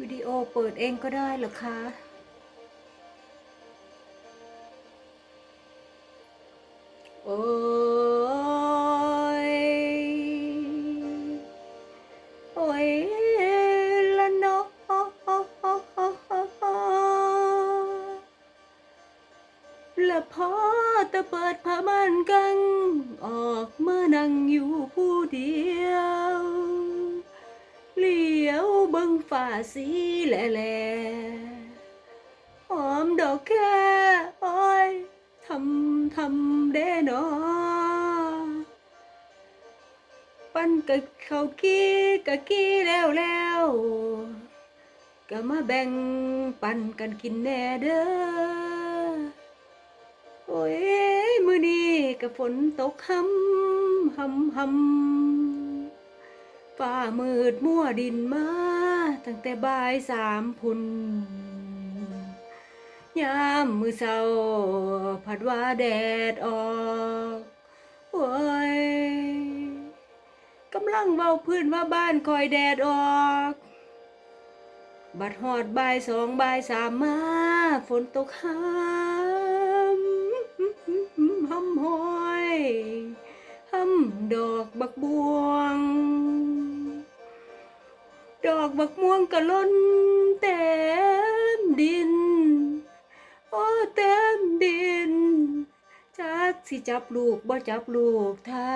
วิดีโอเปิดเองก็ได้เหรอคะโอ้ สีแหล่แหล่หอมดอกแค่อ้อยทำทำเด้นอปั้นกะเขากี้กะกี้แล้วแล้วก็มาแบ่งปันกันกินแน่เด้อ โอ้ย มือนี้ก็ฝนตกหำหำหำฟ้ามืดมั่วดินมา ตั้งแต่บ่ายสามพุนยามมือเศร้าผัดว่าแดดออกโอ้ยกำลังเว้าพื้นว่าบ้านคอยแดดออก บัดหอดบ่ายสองบ่ายสามมาฝนตกห้ำหำหอยหำดอกบักบวง อกบักม่วงกะล้นเต็มดิน โอ้เต็มดินจักสิจับลูกบ่จับลูกถ้า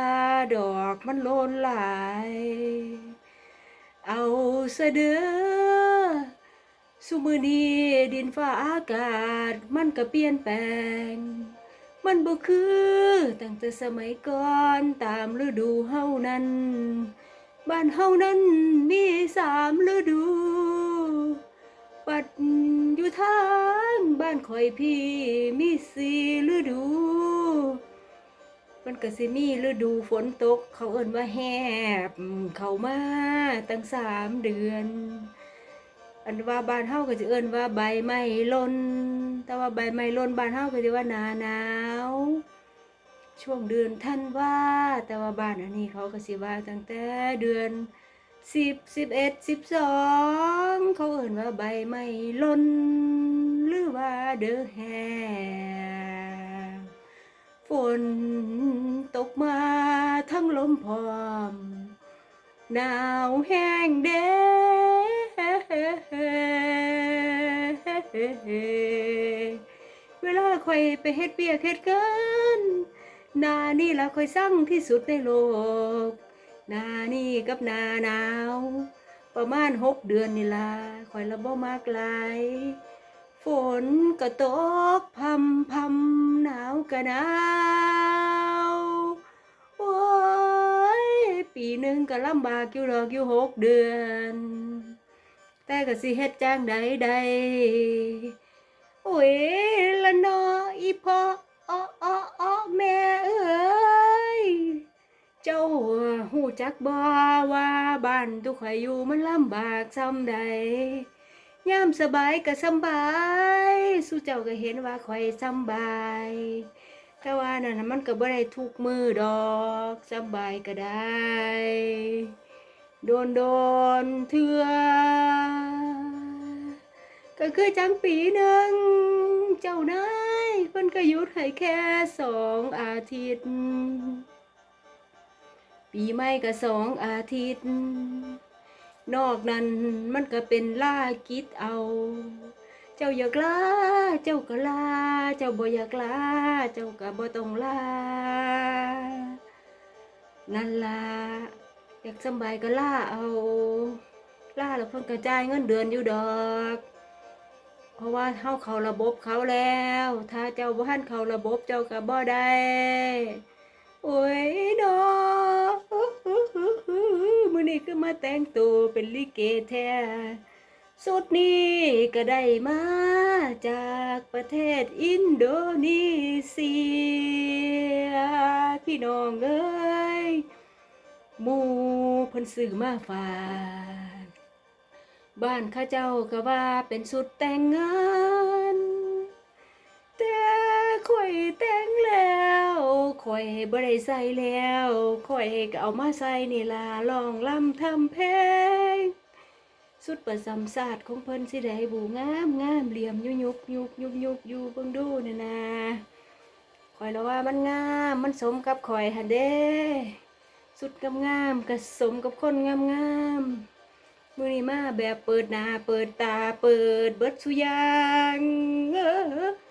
ดอกมันโลนหลาย เอาเสเดอสุมือนี้ดินฟ้าอากาศ มันก็เปลี่ยนแปลง มันบ่คือตั้งแต่สมัยก่อนตามฤดูเฮานั้น บ้านเฮานั้นมีสามฤดู ปัดอยู่ทางบ้านคอยพี่มีสี่ฤดู มันก็สิมีฤดูฝนตก เขาเอิ้นว่าแหบ เขามาตั้งสามเดือน อันว่าบ้านเฮาก็จะเอิ้นว่าใบไม้ล่น แต่ว่าใบไม้ล่นบ้านเฮาก็จะว่าหนาหนาว ช่วงเดือนธันวาแต่ว่าบ้านอันนี้เขาก็สิว่าตั้งแต่เดือนสิบสิบเอ็ดสิบสองเขาเอ่นว่าใบไม้ล่นหรือว่าเดือแฮฝนตกมาทั้งลมพร้อม หนาวแห้งเด้เวลาคอยไปเฮ็ดเบียกเฮ็ดกัน นานี่ละคอยสั่งที่สุดในโลก นานี่กับนาหนาว ประมาณหกเดือนนี่ละคอยละบ่มากหลาย ฝนก็ตกพำพำหนาวก็หนาวโอ้ยปีหนึ่งก็ลำบากอยู่ดอกอยู่หกเดือน แต่ก็สิเฮ็ดจ้างใดใดโอ้ยละนออีพออ้อ จักบ่ว่าบ้านทุกข่อยอยู่มันลำบากซ้ำใดยามสบายก็สบาย สู้เจ้าก็เห็นว่าข่อยสบาย แต่ว่านั่นน่ะมันก็บ่ได้ทุกมือดอกสบายก็ได้ โดนโดนเถื่อก็คือจังปีหนึ่งเจ้านายเพิ่นก็หยุดให้แค่สองอาทิตย์ ปีใหม่ก็สองอาทิตย์ นอกนั้นมันก็เป็นล่ากิดเอา เจ้าอยากลาเจ้าก็ลา เจ้าบ่อยากลา เจ้าก็บ่ต้องลา นั่นล่ะอยากสบายก็ล่าเอา ล่าแล้วเพิ่นก็จ่ายเงินเดือนอยู่ดอกเพราะว่าเฮาเขาระบบเขาแล้ว ถ้าเจ้าบ่ทันเขาระบบเจ้าก็บ่ได้ โอ้ยดอกมื้อ นี้คือมาแต่งตัวเป็นลิเกแท้สุดนี้ก็ได้มาจากประเทศอินโดนีเซีย พี่น้องเอ้ยหมูเพิ่นซื้อมาฝาก บ้านข้าเจ้าก็ว่าเป็นสุดแต่งงาน ข่อยบ่ได้ใส่แล้วข่อยก็เอามาใส่นี่ล่ะลองลำทำเพลงสุดประจำศาสตร์ของเพิ่นสิได้บูงามงามเหลี่ยมยุยุกยุกยุกยุกอยู่เบิ่งดูนี่นะคอยแล้วว่ามันงามมันสมกับข่อยหันเด้สุดงามงามๆก็สมกับคนงามงามมือนี้มาแบบเปิดหน้าเปิดตาเปิดเบิดสุยางเออ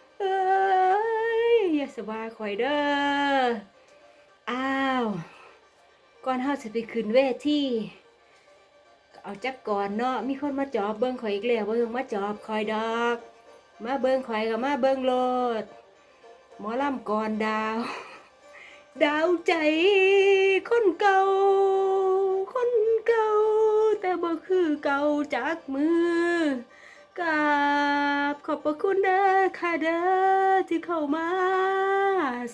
ยอย่าสบายข่อยเด้อ อ้าว ก่อนเฮาสิไปขึ้นเวทีเอาจักก่อนเนาะ มีคนมาจอบเบิ่งข่อยอีกแล้วบ่ต้องมาจอบข่อยดอก มาเบิ่งข่อยก็มาเบิ่งโลด หมอลำก่อนดาว ดาวใจ คนเก่า คนเก่า แต่บ่คือเก่าจากมือ กราบขอบพระคุณเด้อค่ะเด้อที่เข้ามา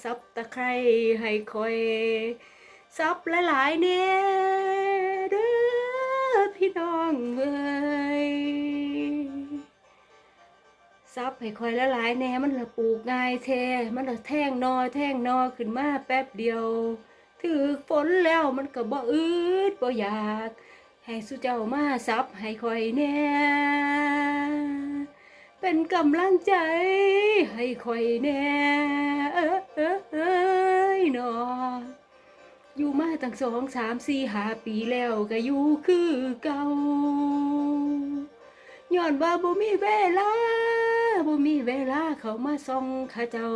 ซับตะไคร้ให้คอยซับหลายๆเนี่ยเด้อพี่น้องเอ้ยซับให้คอยหลายๆแหน่มันละปลูกง่ายแท้มันละแท่งนอแท่งนอขึ้นมาแป๊บเดียว ถือฝนแล้วมันก็บ่อืดบ่อยาก ให้สุเจ้ามาซับให้คอยแหน่ เป็นกำลังใจ ให้คอยแน่เออเออเอ้ยนาะอยู่มาตั้งสองสามสี่ห้าปีแล้วก็อยู่คือเก่าย้อนว่าบ่มีเวลาบ่มีเวลาเขามาส่องข้าเจ้า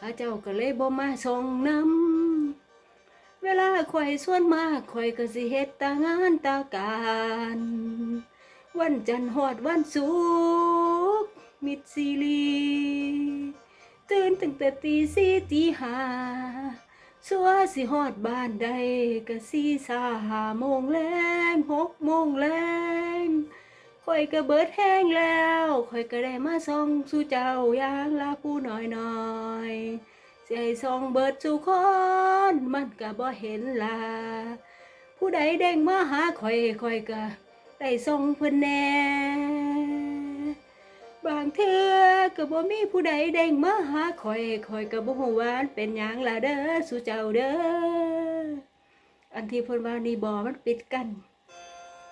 ข้าเจ้าก็เลยบ่มาส่องน้ำเวลาข่อยส่วนมากข่อยก็สิเฮ็ดตางานตาการ วันจันทร์ฮอดวันศุกร์มิดซีรีตื่นตั้งแต่ตีสี่ตีห้าสัวสิฮอดบ้านได้ก็สี่สาหาโมงแรงหกโมงแรงข่อยก็เบิดแห้งแล้วข่อยก็ได้มาส่องสู่เจ้าอย่างลาผู้น้อยน้อยให้ส่องเบิดสู่คนมันก็บ่เห็นล่ะผู้ใดเด้งมาหาข่อยข่อยก็ ได้ส่องเพิ่นแน่บางเทื่อก็บ่มีผู้ใดเด้งมาหาข่อยข่อยก็บ่ฮู้ว่ามันเป็นหยังล่ะเด้อสู่เจ้าเด้ออันที่เพิ่นว่านี่บ่มันปิดกัน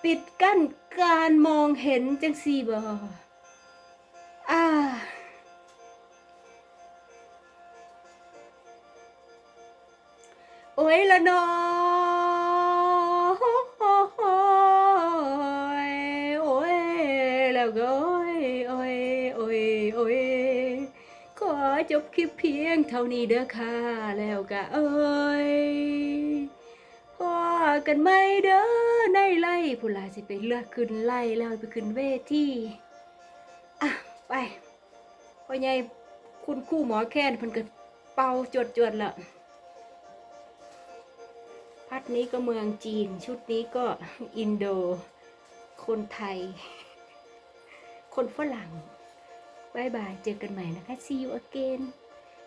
ปิดกั้นการมองเห็นจังซี่บ่อ่าโอ้ยละนอ แล้วก็โอ้ยโอ้ยโอ้ยโอ้ยขอจบคลิปเพียงเท่านี้เด้อค่ะแล้วก็เอ้ยพอกันไหมเด้อในไล่ผู้ลาสิไปเลือกขึ้นไล่แล้วไปขึ้นเวทีอะไปพ่อใหญ่คุณคู่หมอแค้นเพิ่นก็เป่าจวดๆล้วพัดนี้ก็เมืองจีน ชุดนี้ก็อินโด คนไทย คนฝรั่งบายบาย เจอกันใหม่นะคะ see you again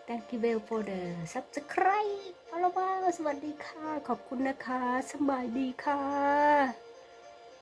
thank you well for the subscribe เอาละว่าสวัสดีค่ะ ขอบคุณนะคะ สบายดีค่ะ